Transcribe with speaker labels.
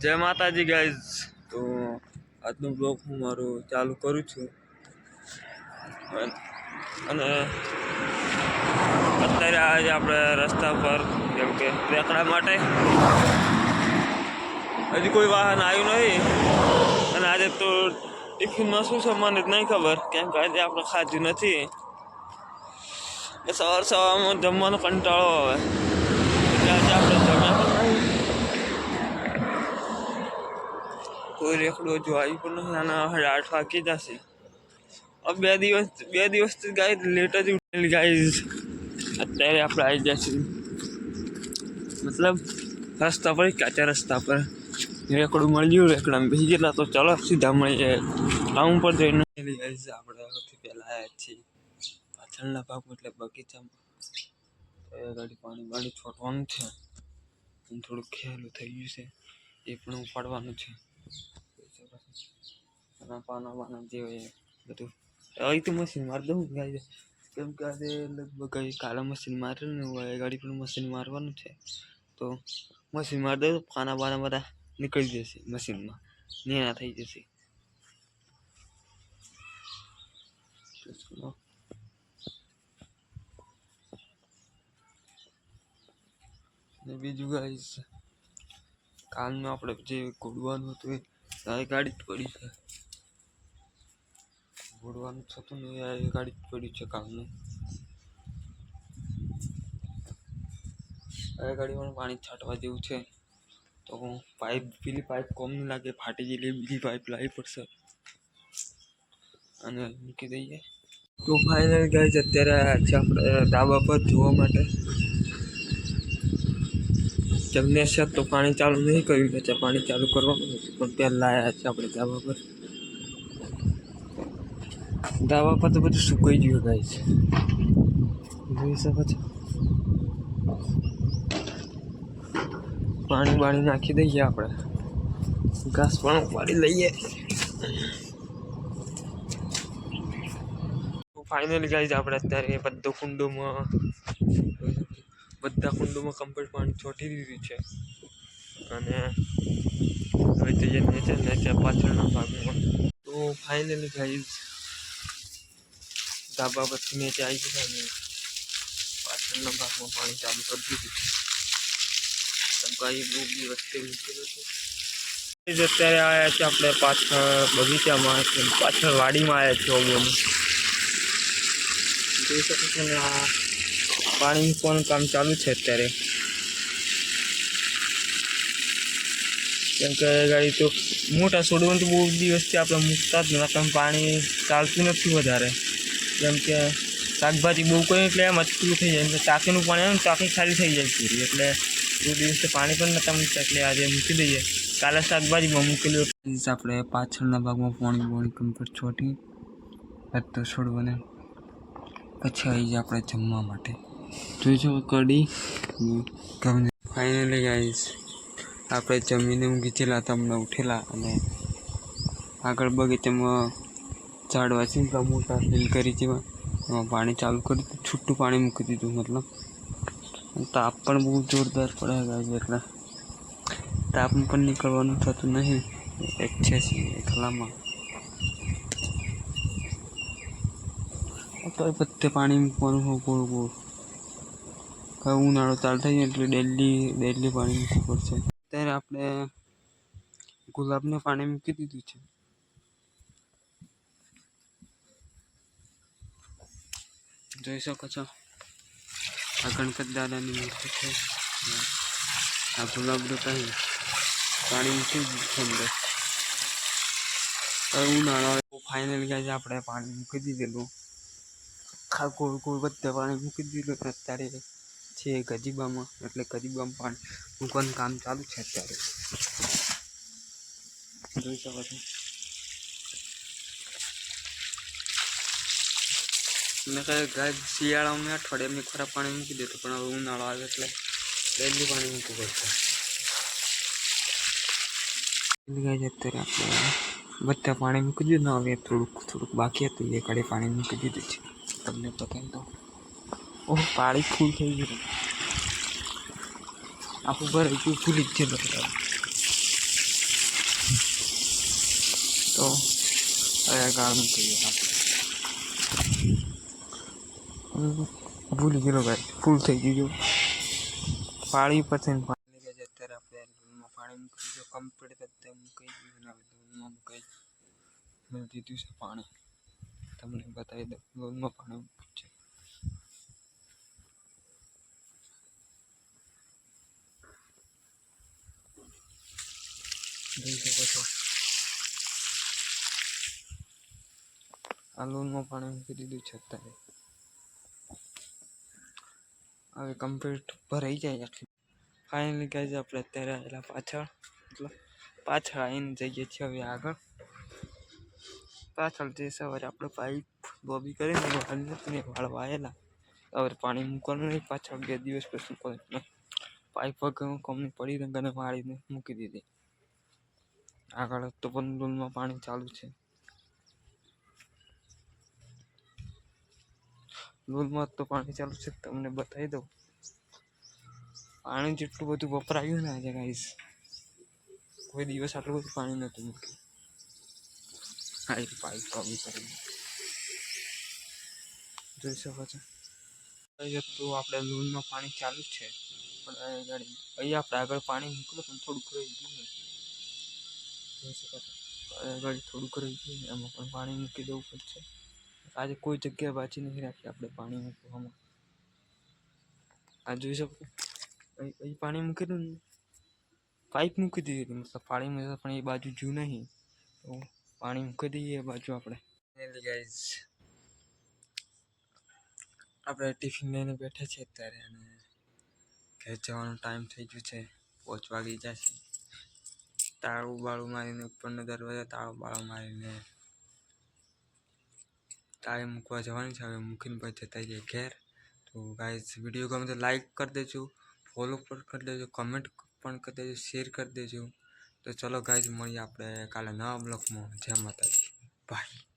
Speaker 1: જય માતાજી ગાઈઝ તો આજનો બ્લોગ હું મારો ચાલુ કરું છું. અન- અને અત્યારે આજે આપણે રસ્તા પર, જેમ કે રેકડા માટે હજી કોઈ વાહન આવ્યું નથી અને આજે તો ટિફિનમાં શું સામાન જ નહીં ખબર, કેમ કે આજે આપણે ખાધું નથી. એ સવાર સવારમાં જમવાનો કંટાળો આવે એટલે આજે આપણે જમ્યા પણ નહીં કોઈ રેકડો આવી પણ નથી આના હવે આઠ વાગી જશે. બે દિવસ, બે દિવસથી ગાય લેટ જ ઉઠેલી ગાય. અત્યારે આપણે આવી જશે મતલબ, રસ્તા પર, કાચા રસ્તા પર. રેકડું મળી ગયું રેકડા બેસી ગયેલા તો ચાલો સીધા મળીએ. ટાઉન પર જઈને ગાઈઝ આપણે સૌથી પહેલાં આવ્યા છીએ. પાછળના ભાગ એટલે બગીચામાં. ગાડી પાણી બાણી છોટવાનું છે. અને થોડુંક ખેલું થઈ ગયું છે. એ પણ ઉપાડવાનું છે. અને પાના બાના જે હોય બધું અહીં તો મશીન મારી દઉં ગાય કેમ કે આજે લગભગ કાલે મશીન મારેલું ને હોય ગાડી પણ મશીન મારવાનું છે તો મશીન મારી દઉં તો પાના બાના બધા નીકળી જશે મશીનમાં નેના થઈ જશે ને બીજું ગાઈસ કાલનું આપણે જે ઘોડવાનું હતું એ ગાડી જ પડી છે ઘોડવાનું થતું નહીં એ ગાડી જ પડી છે કાલનું. આ ગાડીમાં પાણી છાંટવા જેવું છે. તો પાઇપ, પેલી પાઇપ કોમ નહીં લાગે, ફાટી ગયેલી બીજી પાઇપ લાવી પડશે. અને મૂકી દઈએ. તો ફાઇનલ ગાઈસ અત્યારે છે આપણે ધાબા પર જોવા માટે. જમનેશ્વર તો પાણી ચાલુ નહીં કર્યું છે પાણી ચાલુ કરવાનું હતું, પણ પહેલાં આવ્યા છે આપણે ધાબા પર. ધાબા પર તો બધું સુકાઈ ગયું છે જોઈ શકો છો પાણી બાણી નાખી દઈએ આપણે ઘાસ પણ ઉપાડી લઈએ ફાઇનલી ગાઈઝ આપણે અત્યારે બધા કુંડોમાં બધા કુંડોમાં કમ્પ્લીટ પાણી છોટી દીધું છે અને હવે જઈએ નીચે નીચે પાછળના ભાગમાં તો ફાઇનલી ગાઈઝ ધાબા પરથી નીચે આવી ગયા અને પાછળના ભાગમાં પાણી ચાલુ કરી દીધું છે કેમ કે અહીં બહુ બી વસ્તી મૂકેલું છે એ જ અત્યારે આવ્યા છે આપણે પાછળ બગીચામાં કે પાછળ વાડીમાં આવ્યા છે ઓગોની જોઈ શકો છો ને આ પાણી મૂકવાનું કામ ચાલુ છે અત્યારે કેમ કે ગાડી તો મોટા છોડવાનું તો બહુ દિવસથી આપણે મૂકતા જ નતા પાણી ચાલતું નથી વધારે કેમ કે શાકભાજી બહુ કોઈ એટલે એમ અટકું થઈ જાય. એટલે ટાંકીનું પાણી આવે ને ટાંકી ખાલી થઈ જાય પૂરી. એટલે બહુ દિવસે પાણી પણ નતા મૂકતા. એટલે આજે મૂકી દઈએ. કાલે શાકભાજીમાં મૂકેલું આપણે પાછળના ભાગમાં પાણી પાણી કમ્પ્લીટ છોટી. તો છોડવાને પછી આવી જાય આપણે જમવા માટે. જોઈજો કઢી ફાઇનલી ગાઈશ આપણે જમીને ઊંઘી ગયેલા તમને ઉઠેલા અને આગળ બગીચામાં ઝાડવા છે ને મોટા ફિલ કરી જેવા, એમાં પાણી ચાલુ કરી દીધું છૂટું પાણી મૂકી દીધું, મતલબ. તાપ પણ બહુ જોરદાર પડે ગાઈસ એટલે. તાપ પણ નીકળવાનું થતું નહીં. એક છે એકલામાં તો બધે પાણી મૂકવાનું હોય, ગોળ ગોળ. હવે ઉનાળો ચાલુ થઈ જાય એટલે ડેલી ડેલી પાણી મૂકવું પડશે. અત્યારે આપણે ગુલાબને પાણી મૂકી દીધું છે. જોઈ શકો છો આ ગણપત દાદાની મૂર્તિ છે આ ગુલાબનું કહી પાણી મૂકી દીધું છે અંદર હવે ઉનાળો ફાઇનલ ગાય આપણે પાણી મૂકી દીધેલું આખા ગોળ ગોળ બધા પાણી મૂકી દીધું અને અત્યારે છે ગજીબામાં એટલે ગજીબામાં પાણી મૂકવાનું કામ ચાલુ છે અત્યારે જોઈ શકો છો મેં કહે ગાય શિયાળામાં મેં અઠવાડિયામાં ખરાબ પાણી મૂકી દીધું પણ હવે ઉનાળો આવે એટલે ડેલી પાણી મૂકવું પડશે. ગાય અત્યારે આપણે બધા પાણી મૂકી દીધું, ને હવે થોડુંક થોડુંક બાકી હતું એ કડે પાણી મૂકી દીધું છે. તમને પતા તો ઓહ પાણી ફૂલ થઈ ગયું. આખું ઘર હજુ ફૂલી જ છે તો હવે ગાળ મૂકી દઈએ ભૂલી ગયેલો ભાઈ ફૂલ થઈ ગયું પાણી પછી પાણી લઈ ગયા અત્યારે આપણે રૂમમાં પાણી મૂકી દીધું કમ્પ્લીટ અત્યારે મૂકી દીધું, અને હવે રૂમમાં મૂકાઈ મેં દીધું છે પાણી. તમને બતાવી દઉં રૂમમાં પાણી મૂક્યું છે. જોઈ શકો છો. આ લોનમાં પાણી મૂકી દીધું છે અત્યારે. હવે કમ્પ્લીટ ભરાઈ જાય આખી. ફાઇનલી ગાઈઝ આપણે અત્યારે આવેલા પાછળ. મતલબ પાછળ આવીને જઈએ છીએ હવે આગળ. પાછળ જે સવારે આપણે પાઇપ બોબી કરીને વાળને વાળવા આવેલા હવે પાણી મૂકવાનું નહીં, પાછળ બે દિવસ પછી પાઇપ વગર કમની પડી રંગને મારીને મૂકી દીધી. આગળ તો પણ ડોલમાં પાણી ચાલુ છે. ડોલમાં તો પાણી ચાલુ છે, તમને બતાવી દઉં. પાણી જેટલું બધું વપરાયું ને આજે ગાઈસ કોઈ દિવસ આટલું બધું પાણી નહોતું મૂક્યું. હા એ પાઇપ કમી કરી જોઈ શકો છો. તો આપણે લૂનમાં પાણી ચાલુ છે, પણ ગાડી અહીંયા આપણે આગળ પાણી મૂકેલું પણ થોડુંક રહી ગયું જોઈ શકો છો. આગળ થોડુંક રહી ગયું એમાં પણ પાણી મૂકી દેવું પડશે. આજે કોઈ જગ્યાએ બાચી નથી રાખી આપણે પાણી મૂકવામાં આ જોઈ શકો અહીં પાણી મૂકી ને, પાઇપ મૂકી દીધી મતલબ પાણી મૂકી પણ એ બાજુ જુ નહીં. તો પાણી મૂકી દઈએ એ બાજુ આપણે. ગાઈઝ આપણે ટિફિન લઈને બેઠા છીએ અત્યારે અને ઘેર જવાનો ટાઈમ થઈ ગયો છે, પોચ વાગી જશે. તાળું બાળું મારીને, ઉપરનો દરવાજા તાળું બાળું મારીને તાળે મૂકવા જવાની છે, હવે મૂકીને પછી જતા જઈએ ઘેર. તો ગાઈઝ વીડિયો ગમે તો લાઈક કરી દેજો ફોલો પણ કરી દેજો કમેન્ટ પણ કરી દેજો શેર કરી દેજો. તો ચલો ગાઈઝ મળીએ આપણે કાલે નવા બ્લોગમાં જય માતાજી. બાય